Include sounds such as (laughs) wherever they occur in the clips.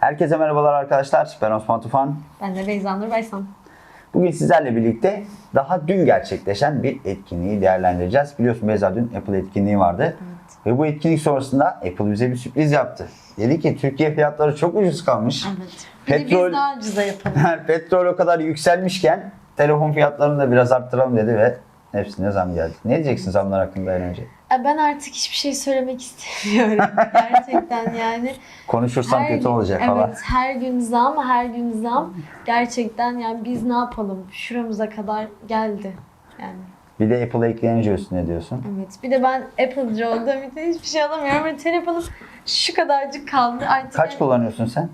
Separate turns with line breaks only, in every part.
Herkese merhabalar arkadaşlar. Ben Osman Tufan.
Ben de Beyza Nur Baysan.
Bugün sizlerle birlikte daha dün gerçekleşen bir etkinliği değerlendireceğiz. Biliyorsun Beyza dün Apple etkinliği vardı. Ve bu etkinlik sonrasında Apple bize bir sürpriz yaptı. Dedi ki Türkiye fiyatları çok ucuz kalmış.
Evet.
Petrol-
biz daha ucuza yapalım. (laughs)
Petrol o kadar yükselmişken telefon fiyatlarını da biraz arttıralım dedi ve hepsine zam geldi. Ne diyeceksin zamlar hakkında en önce?
Ben artık hiçbir şey söylemek istemiyorum. (laughs) Gerçekten yani.
Konuşursam
Her
kötü
gün-
olacak
evet,
falan.
her gün zam, her gün zam. Gerçekten yani biz ne yapalım? Şuramıza kadar geldi. Yani
Bir de Apple ekleyince üstüne diyorsun.
evet. Bir de ben Apple'cı olduğum için hiçbir şey alamıyorum. Ve telefonum şu kadarcık kaldı. Artık
Kaç kullanıyorsun sen?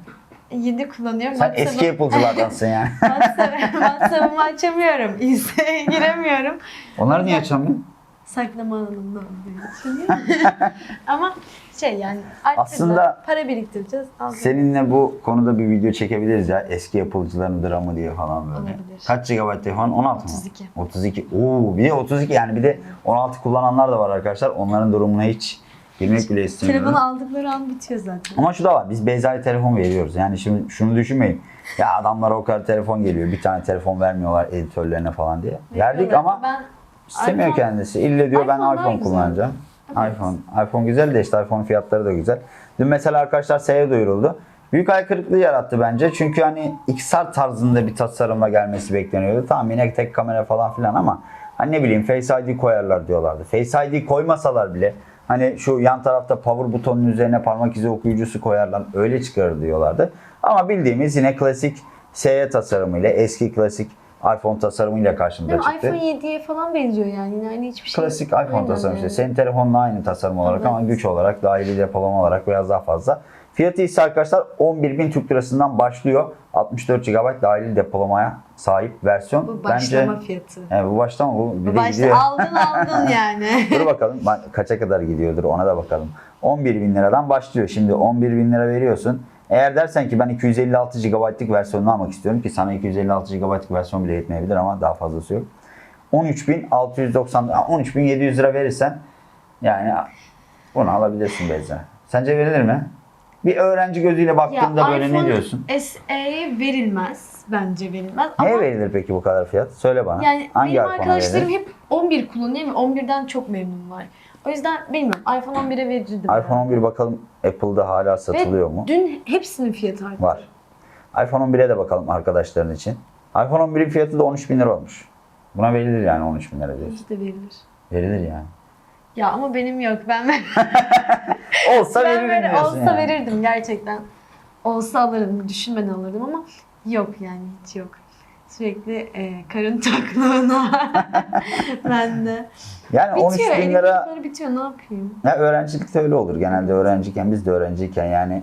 7 kullanıyorum.
Sen
WhatsApp'ı-
eski Apple'cılardansın yani. (laughs)
WhatsApp- WhatsApp'ımı açamıyorum. (laughs) Instagram'a giremiyorum.
Onları niye açamıyorsun?
saklama alanında olduğu için. (laughs) Ama şey yani
Aslında
da para biriktireceğiz. alacağız.
Seninle bu konuda bir video çekebiliriz ya. Eski yapılıcıların dramı diye falan böyle.
Olabilir.
Kaç GB telefon? 16 mı?
32.
32. Oo, bir de 32 yani bir de 16 kullananlar da var arkadaşlar. Onların durumuna hiç girmek bile istemiyorum.
Telefonu aldıkları an bitiyor zaten.
Ama şu da var. Biz Beyza'ya telefon veriyoruz. Yani şimdi şunu düşünmeyin. Ya adamlara o kadar telefon geliyor. Bir tane telefon vermiyorlar editörlerine falan diye. Verdik ama
ben
İstemiyor
iPhone-
kendisi. İlle diyor ben
iPhone güzel.
kullanacağım.
Evet.
iPhone. iPhone güzel de işte iPhone fiyatları da güzel. Dün mesela arkadaşlar SE'ye duyuruldu. Büyük ay kırıklığı yarattı bence. Çünkü hani XR tarzında bir tasarımla gelmesi bekleniyordu. Tamam yine tek kamera falan filan ama hani ne bileyim Face ID koyarlar diyorlardı. Face ID koymasalar bile hani şu yan tarafta power butonun üzerine parmak izi okuyucusu koyarlar öyle çıkarır diyorlardı. Ama bildiğimiz yine klasik SE tasarımıyla eski klasik iPhone tasarımıyla karşımıza çıktı.
iPhone 7'ye falan benziyor yani. Aynı hiçbir şey.
Klasik iPhone tasarımı işte.
yani.
Senin telefonla aynı tasarım olarak
Evet.
ama güç olarak, dahili depolama olarak biraz daha fazla. Fiyatı ise arkadaşlar 11.000 Türk Lirası'ndan başlıyor. 64 GB dahili depolamaya sahip versiyon.
Bu başlama
Bence
fiyatı.
Evet, bu başlama bu bir
Bu başta
gidiyor.
aldın aldın (laughs) yani.
Dur bakalım kaça kadar gidiyordur ona da bakalım. 11 bin liradan başlıyor. Şimdi 11 bin lira veriyorsun. Eğer dersen ki ben 256 GB'lık versiyonunu almak istiyorum ki sana 256 GB'lık versiyon bile yetmeyebilir ama daha fazlası yok. 13.690 13.700 lira verirsen yani bunu alabilirsin Beyza. Sence verilir mi? Bir öğrenci gözüyle baktığında böyle ne diyorsun?
SE'ye verilmez. Bence verilmez.
Neye
Ama
verilir peki bu kadar fiyat? Söyle bana.
yani
Hangi
benim arkadaşlarım
verilir?
hep 11 kullanıyor ve 11'den çok memnunlar. O yüzden bilmiyorum. iPhone 11'e verirdim.
iPhone 11 bakalım Apple'da hala
Ve
satılıyor mu?
Dün hepsinin fiyatı arttı.
Var. iPhone 11'e de bakalım arkadaşların için. iPhone 11'in fiyatı da 13 bin lira olmuş. Buna verilir yani 13 bin lira diyorsun.
De verilir.
Verilir yani.
Ya ama benim yok. Ben (laughs)
Olsa
ben
veririm
böyle
diyorsun
olsa
yani.
verirdim gerçekten. Olsa alırdım. Düşünmeden alırdım ama yok yani hiç yok. Sürekli e, karın tokluğuna (laughs) ben de.
Yani 13
Bitiyor.
bin
Elimin
lira
bitiyor. Ne yapayım?
ya öğrencilikte öyle olur. Genelde öğrenciyken biz de öğrenciyken yani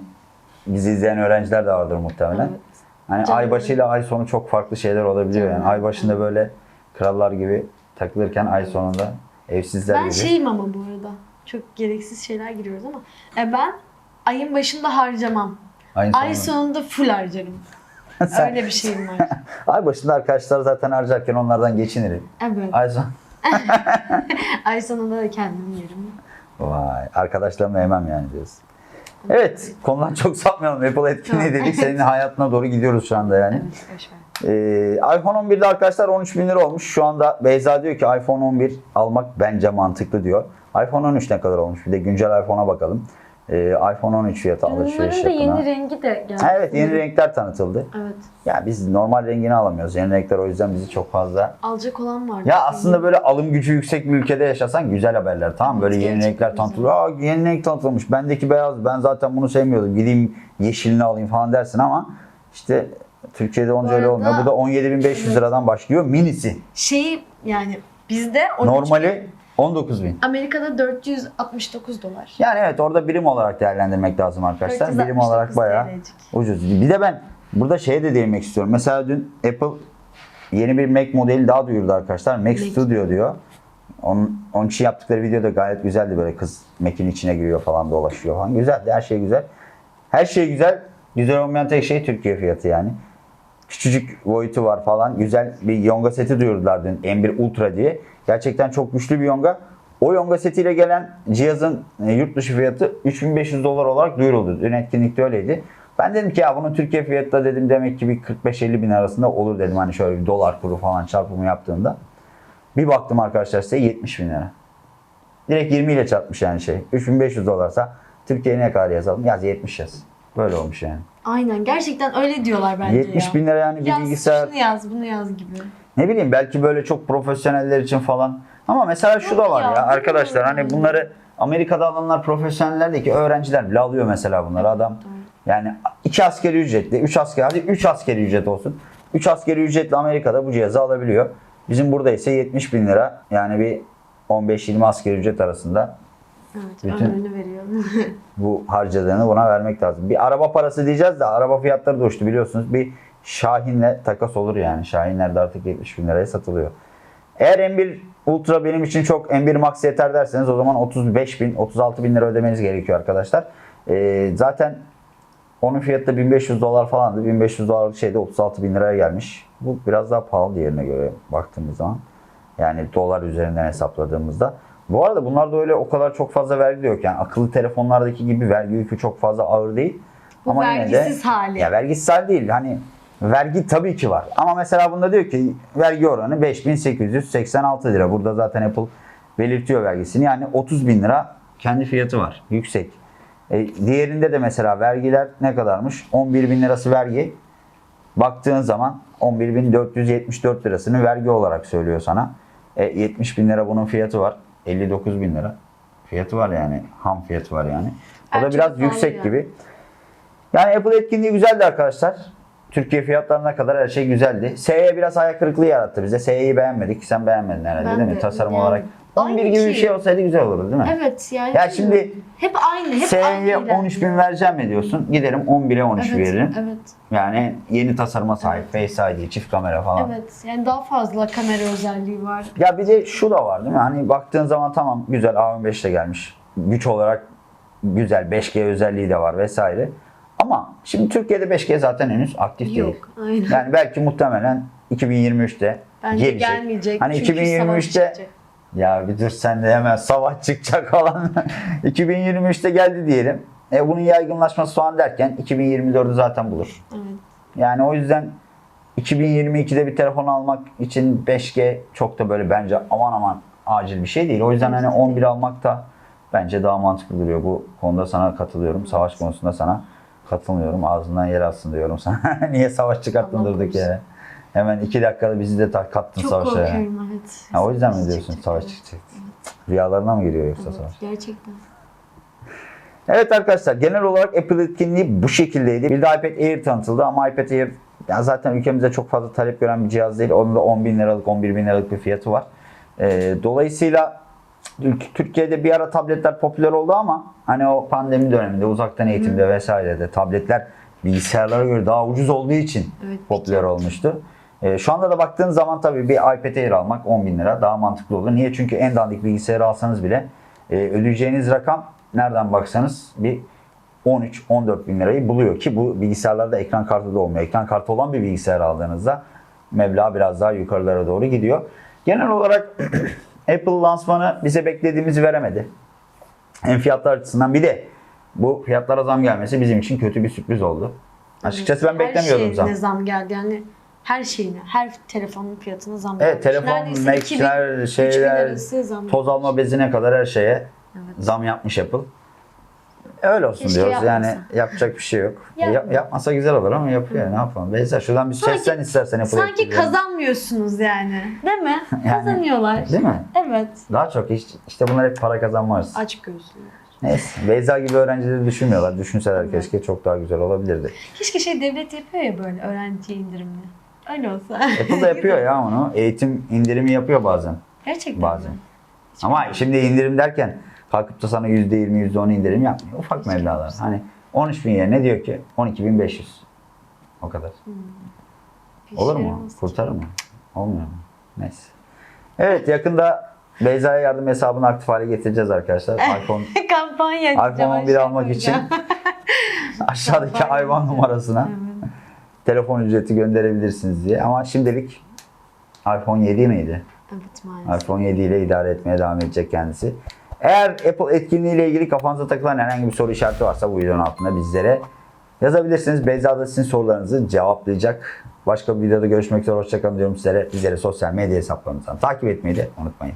bizi izleyen öğrenciler de vardır muhtemelen.
Evet.
Hani
Canım
ay başıyla ay sonu çok farklı şeyler olabiliyor yani.
Canım.
Ay başında böyle krallar gibi takılırken ay sonunda evsizler
Ben
gibi.
şeyim ama bu arada. Çok gereksiz şeyler giriyoruz ama e, ben ayın başında harcamam.
Ayın
Ay
sonunda.
full harcarım. (laughs)
Sen-
Öyle bir şeyim var. (laughs)
ay başında arkadaşlar zaten harcarken onlardan geçinirim.
Evet.
Ay son (laughs)
Ay sonunda da kendim yerim.
Vay arkadaşlarımla yemem yani diyorsun. Evet konudan çok sapmayalım. Apple etkinliği
Tamam.
dedik. Senin hayatına doğru gidiyoruz şu anda yani.
Evet.
Ee, iPhone 11'de arkadaşlar 13 bin lira olmuş. Şu anda Beyza diyor ki iPhone 11 almak bence mantıklı diyor. iPhone 13 ne kadar olmuş? Bir de güncel iPhone'a bakalım. Ee, iPhone 13 fiyatı alışveriş
da
yapına.
yeni rengi de geldi.
Ha, evet yeni renkler tanıtıldı.
Evet.
Ya biz normal rengini alamıyoruz. Yeni renkler o yüzden bizi çok fazla
Alacak olan var.
ya aslında böyle alım gücü yüksek bir ülkede yaşasan güzel haberler tamam mı? Böyle
Evet,
yeni
gerçekten
renkler tanıtılıyor. Aa yeni renk tanıtılmış. Bendeki beyaz. Ben zaten bunu sevmiyordum. Gideyim yeşilini alayım falan dersin ama işte Türkiye'de onca öyle olmuyor. Bu da 17.500
Evet.
liradan başlıyor. Minisi.
Şey yani bizde 13
Normali 19.000.
Amerika'da 469 dolar.
Yani evet orada birim olarak değerlendirmek lazım arkadaşlar. Birim
469
olarak bayağı
TL'cik.
ucuz. Bir de ben burada şeye de değinmek istiyorum. Mesela dün Apple yeni bir Mac modeli daha duyurdu arkadaşlar. Mac,
Mac.
Studio diyor. Onun, onun için yaptıkları video da gayet güzeldi. Böyle kız Mac'in içine giriyor falan dolaşıyor falan. Güzeldi. Her şey güzel. Her şey güzel. Güzel olmayan tek şey Türkiye fiyatı yani. Küçücük boyutu var falan. Güzel bir yonga seti duyurdular dün. M1 Ultra diye. Gerçekten çok güçlü bir yonga. O yonga setiyle gelen cihazın e, yurt dışı fiyatı 3500 dolar olarak duyuruldu. Dün etkinlikte öyleydi. Ben dedim ki ya bunun Türkiye fiyatı da dedim demek ki bir 45-50 bin arasında olur dedim. Hani şöyle bir dolar kuru falan çarpımı yaptığında. Bir baktım arkadaşlar size 70 bin lira. Direkt 20 ile çarpmış yani şey. 3500 dolarsa Türkiye'ye ne kadar yazalım? Yaz 70 yaz. Böyle olmuş yani.
Aynen gerçekten öyle diyorlar bence
70
ya.
bin lira yani bir
yaz,
bilgisayar.
Şunu yaz bunu yaz gibi.
Ne bileyim belki böyle çok profesyoneller için falan. Ama mesela şu da var
ya,
ya arkadaşlar hani bunları Amerika'da alanlar profesyoneller değil ki öğrenciler bile alıyor mesela bunları adam. Yani iki askeri ücretli, üç askeri, hadi üç askeri ücret olsun. Üç askeri ücretli Amerika'da bu cihazı alabiliyor. Bizim burada ise 70 bin lira yani bir 15-20 askeri ücret arasında
Evet
Bütün-
ömrünü veriyor. (laughs)
bu harcadığını buna vermek lazım. Bir araba parası diyeceğiz de araba fiyatları da uçtu biliyorsunuz. Bir Şahin'le takas olur yani. Şahinler de artık 70 bin liraya satılıyor. Eğer M1 Ultra benim için çok M1 Max yeter derseniz o zaman 35 bin, 36 bin lira ödemeniz gerekiyor arkadaşlar. Ee, zaten onun fiyatı da 1500 dolar falandı. 1500 dolarlık şeyde 36 bin liraya gelmiş. Bu biraz daha pahalı diğerine göre baktığımız zaman. Yani dolar üzerinden hesapladığımızda. Bu arada bunlarda öyle o kadar çok fazla vergi de yok. Yani akıllı telefonlardaki gibi vergi yükü çok fazla ağır değil.
Bu
yine de-
vergisiz hali.
Ya vergisiz hali değil. Hani vergi tabii ki var. Ama mesela bunda diyor ki vergi oranı 5886 lira. Burada zaten Apple belirtiyor vergisini. Yani 30 bin lira kendi fiyatı var. Yüksek. E, diğerinde de mesela vergiler ne kadarmış? 11 bin lirası vergi. Baktığın zaman 11.474 lirasını vergi olarak söylüyor sana. E, 70 bin lira bunun fiyatı var. 59 bin lira. Fiyatı var yani. Ham fiyatı var yani. O da biraz yüksek
yani.
gibi. Yani Apple etkinliği güzeldi arkadaşlar. Türkiye fiyatlarına kadar her şey güzeldi. SE biraz ayak kırıklığı yarattı bize. SE'yi beğenmedik. Sen beğenmedin herhalde
Ben
değil mi? Tasarım
yani.
olarak. 11
Aynı
gibi bir şey olsaydı güzel olurdu değil mi?
evet yani.
Ya şimdi
hep aynı hep ilerliyor.
13 bin vereceğim mi diyorsun? Giderim 11'e 13
evet,
veririm.
Evet.
Yani yeni tasarıma sahip. Face ID, çift kamera falan.
Evet. Yani daha fazla kamera özelliği var.
Ya bir de şu da var değil mi? Hani baktığın zaman tamam güzel A15 de gelmiş. Güç olarak güzel 5G özelliği de var vesaire. Ama şimdi Türkiye'de 5G zaten henüz aktif değil.
Yok. Aynen.
Yani belki muhtemelen 2023'te
Bence
gelecek.
gelmeyecek.
Hani
çünkü savaş
2023'te
çıkacak.
Ya bir dur sen de hemen savaş (laughs) çıkacak falan. 2023'te geldi diyelim. E bunun yaygınlaşması falan derken 2024'ü zaten bulur.
Evet.
Yani o yüzden 2022'de bir telefon almak için 5G çok da böyle bence aman aman acil bir şey değil. O yüzden hani
Bence de
11 almak da bence daha mantıklı duruyor. Bu konuda sana katılıyorum. Savaş konusunda sana katılmıyorum. Ağzından yer alsın diyorum sana. (laughs) Niye savaş çıkarttın durduk yere? Hemen iki dakikada bizi de ta- kattın
Çok
savaşa. yani.
korkuyorum evet.
Ha, o yüzden mi
Savaş
diyorsun
çıkacak,
savaş
evet.
çıkacak? Rüyalarına mı giriyor yoksa
Evet,
savaş?
gerçekten.
Evet arkadaşlar genel olarak Apple etkinliği bu şekildeydi. Bir de iPad Air tanıtıldı ama iPad Air ya zaten ülkemizde çok fazla talep gören bir cihaz değil. Onun da 10 bin liralık 11 bin liralık bir fiyatı var. Ee, dolayısıyla Türk- Türkiye'de bir ara tabletler popüler oldu ama hani o pandemi döneminde uzaktan eğitimde vesairede tabletler bilgisayarlara göre daha ucuz olduğu için
Evet,
popüler olmuştu. Ee, şu anda da baktığın zaman tabii bir iPad Air almak 10 bin lira daha mantıklı olur. Niye? Çünkü en dandik bilgisayarı alsanız bile e, ödeyeceğiniz rakam nereden baksanız bir 13-14 bin lirayı buluyor ki bu bilgisayarlarda ekran kartı da olmuyor. Ekran kartı olan bir bilgisayar aldığınızda meblağ biraz daha yukarılara doğru gidiyor. Genel olarak (clears throat) Apple lansmanı bize beklediğimizi veremedi. Hem fiyatlar açısından bir de bu fiyatlara zam gelmesi bizim için kötü bir sürpriz oldu. Açıkçası ben beklemiyordum
Her
zam.
şeyine zam geldi yani. Her şeyine, her telefonun fiyatına zam geldi.
Evet telefon,
Neredeyse 2000,
Max'ler,
3000
şeyler,
arası zam
toz alma bezine kadar her şeye
Evet.
zam yapmış Apple. Öyle olsun
Keşke
diyoruz.
yapmasa.
Yani yapacak bir şey yok. E, yap-
Yapmıyor.
yapmasa güzel olur ama yapıyor. Ne yapalım? Beyza şuradan bir
Sanki-
seçsen istersen Apple
Sanki kazanmıyorsunuz yani. Değil mi? (laughs) Kazanıyorlar.
Değil mi?
Evet.
Daha çok iş, işte bunlar hep para kazanmaz.
Aç gözlü.
Neyse. Beyza gibi öğrencileri düşünmüyorlar. Düşünseler keşke çok daha güzel olabilirdi.
Keşke şey devlet yapıyor ya böyle öğrenciye indirimli. Öyle olsa.
Apple da yapıyor ya onu. Eğitim indirimi yapıyor bazen.
Gerçekten
Bazen.
mi? Hiç
Ama
bilmiyorum.
şimdi indirim derken kalkıp da sana %20, %10 indirim yapmıyor. Ufak meblağlar. Hani 13 bin yerine diyor ki 12.500. O kadar.
Bir
Olur
şey
mu? Kurtarır mı? Olmuyor mu? Neyse. Evet yakında Beyza'ya yardım hesabını aktif hale getireceğiz arkadaşlar. (laughs) iPhone
Kampanya
iPhone (laughs)
açacağım,
11
aşağı
almak için aşağıdaki hayvan numarasına
Evet.
Telefon ücreti gönderebilirsiniz diye. Ama şimdilik iPhone 7 miydi?
Evet maalesef.
iPhone 7 ile idare etmeye devam edecek kendisi. Eğer Apple etkinliği ile ilgili kafanıza takılan herhangi bir soru işareti varsa bu videonun altında bizlere yazabilirsiniz. Beyza da sizin sorularınızı cevaplayacak. Başka bir videoda görüşmek üzere. Hoşçakalın diyorum sizlere. Bizleri sosyal medya hesaplarımızdan takip etmeyi de unutmayın.